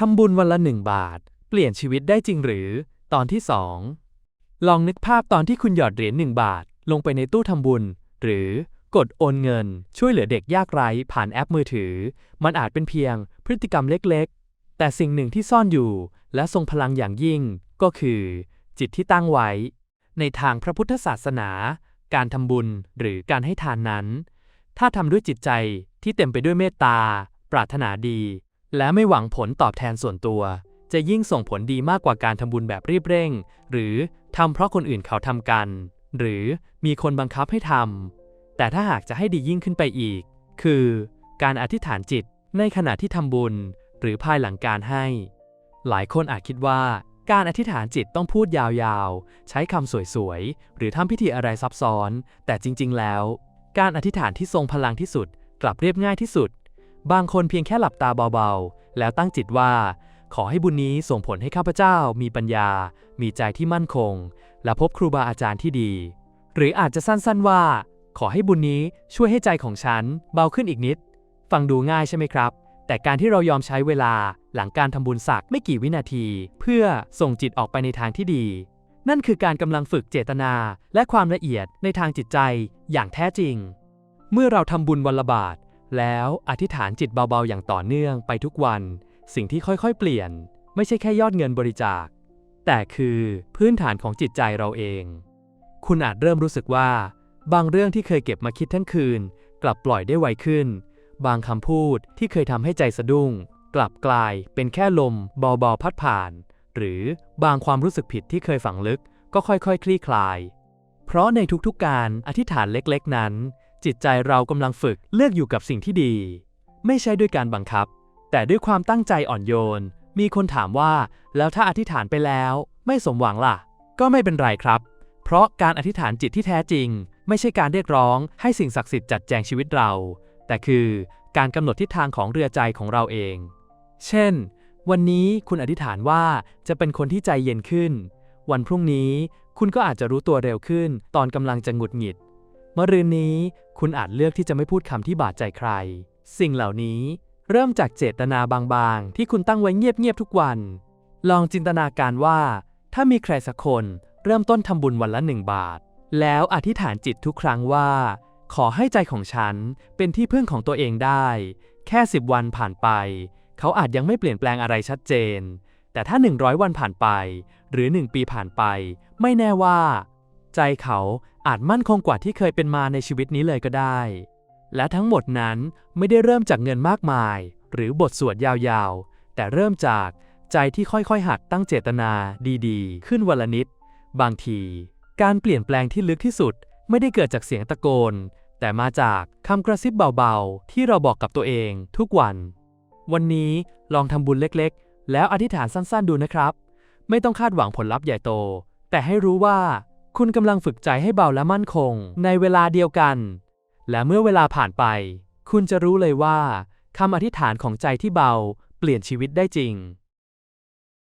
ทำบุญวันละหนึ่งบาท เปลี่ยนชีวิตได้จริงหรือ ตอนที่ 2 ลองนึกภาพตอนที่คุณหยอดเหรียญหนึ่งบาท ลงไปในตู้ทำบุญ หรือกดโอนเงิน ช่วยเหลือเด็กยากไร้ผ่านแอปมือถือ มันอาจเป็นเพียงพฤติกรรมเล็กๆ แต่สิ่งหนึ่งที่ซ่อนอยู่ และทรงพลังอย่างยิ่ง ก็คือ จิตที่ตั้งไว้ ในทางพระพุทธศาสนา การทำบุญหรือการให้ทานนั้น ถ้าทำด้วยจิตใจที่เต็มไปด้วยเมตตา ปรารถนาดี และไม่หวังผลตอบแทนส่วนตัว จะยิ่งส่งผลดีมากกว่าการทำบุญแบบรีบเร่ง หรือทำเพราะคนอื่นเขาทำกัน หรือมีคนบังคับให้ทำแต่ถ้าหากจะให้ดียิ่งขึ้นไปอีก คือ การอธิษฐานจิตในขณะที่ทำบุญ หรือภายหลังการให้ หลายคนอาจคิดว่า การอธิษฐานจิตต้องพูดยาวๆ ใช้คำสวยๆ หรือทำพิธีอะไรซับซ้อน แต่จริงๆแล้ว การอธิษฐานที่ทรงพลังที่สุด กลับเรียบง่ายที่สุด บางคนเพียงแค่หลับตาเบาๆ แล้วตั้งจิตว่า ขอให้บุญนี้ส่งผลให้ข้าพเจ้ามีปัญญา มีใจที่มั่นคง และพบครูบาอาจารย์ที่ดี หรืออาจจะสั้นๆว่า ขอให้บุญนี้ช่วยให้ใจของฉันเบาขึ้นอีกนิด ฟังดูง่ายใช่ไหมครับ แต่การที่เรายอมใช้เวลาหลังการทำบุญสักไม่กี่วินาที เพื่อส่งจิตออกไปในทางที่ดี นั่นคือการกำลังฝึกเจตนา และความละเอียดในทางจิตใจอย่างแท้จริง เมื่อเราทำบุญวันละบาท แล้วอธิษฐานจิตเบาๆ อย่างต่อเนื่องไปทุกวัน สิ่งที่ค่อยๆ เปลี่ยน ไม่ใช่แค่ยอดเงินบริจาค แต่คือพื้นฐานของจิตใจเราเอง คุณอาจเริ่มรู้สึกว่า บางเรื่องที่เคยเก็บมาคิดทั้งคืน กลับปล่อยได้ไวขึ้น บางคำพูดที่เคยทำให้ใจสะดุ้ง กลับกลายเป็นแค่ลมเบาๆพัดผ่าน หรือบางความรู้สึกผิดที่เคยฝังลึก ก็ค่อยๆ คลี่คลาย เพราะในทุกๆการอธิษฐานเล็กๆนั้น จิตใจเรากำลังฝึกเลือกอยู่กับสิ่งที่ดี ไม่ใช่ด้วยการบังคับ แต่ด้วยความตั้งใจอ่อนโยน มีคนถามว่า แล้วถ้าอธิษฐานไปแล้ว ไม่สมหวังล่ะ ก็ไม่เป็นไรครับ เพราะการอธิษฐานจิตที่แท้จริง ไม่ใช่การเรียกร้อง ให้สิ่งศักดิ์สิทธิ์จัดแจงชีวิตเรา แต่คือการกำหนดทิศทางของเรือใจของเราเอง เช่น วันนี้คุณอธิษฐานว่าจะเป็นคนที่ใจเย็นขึ้น วันพรุ่งนี้คุณก็อาจจะรู้ตัวเร็วขึ้น ตอนกำลังจะหงุดหงิด มรืนนี้คุณอาจเลือกที่จะไม่พูดคำที่บาดใจใคร สิ่งเหล่านี้เริ่มจากเจตนาบางๆ ที่คุณตั้งไว้เงียบๆทุกวัน ลองจินตนาการว่า ถ้ามีใครสักคนเริ่มต้นทำบุญวันละหนึ่งบาท แล้วอธิษฐานจิตทุกครั้งว่า ขอให้ใจของฉันเป็นที่พึ่งของตัวเองได้ แค่สิบวันผ่านไป เขาอาจยังไม่เปลี่ยนแปลงอะไรชัดเจน แต่ถ้า 100 วันผ่านไป หรือ 1 ปีผ่านไป ไม่แน่ว่า ใจเขา อาจมั่นคงกว่าที่เคยเป็นมาในชีวิตนี้เลยก็ได้ และทั้งหมดนั้นไม่ได้เริ่มจากเงินมากมาย หรือบทสวดยาวๆ แต่เริ่มจากใจที่ค่อยๆ หัดตั้งเจตนาดีๆ ขึ้นวันละนิด บางที การเปลี่ยนแปลงที่ลึกที่สุด ไม่ได้เกิดจากเสียงตะโกน แต่มาจากคำกระซิบเบาๆ ที่เราบอกกับตัวเองทุกวัน วันนี้ลองทำบุญเล็กๆ แล้วอธิษฐานสั้นๆดูนะครับ ไม่ต้องคาดหวังผลลัพธ์ใหญ่โต แต่ให้รู้ว่า คุณกำลังฝึกใจให้เบาและมั่นคงในเวลาเดียวกัน และเมื่อเวลาผ่านไป คุณจะรู้เลยว่าคำอธิษฐานของใจที่เบาเปลี่ยนชีวิตได้จริง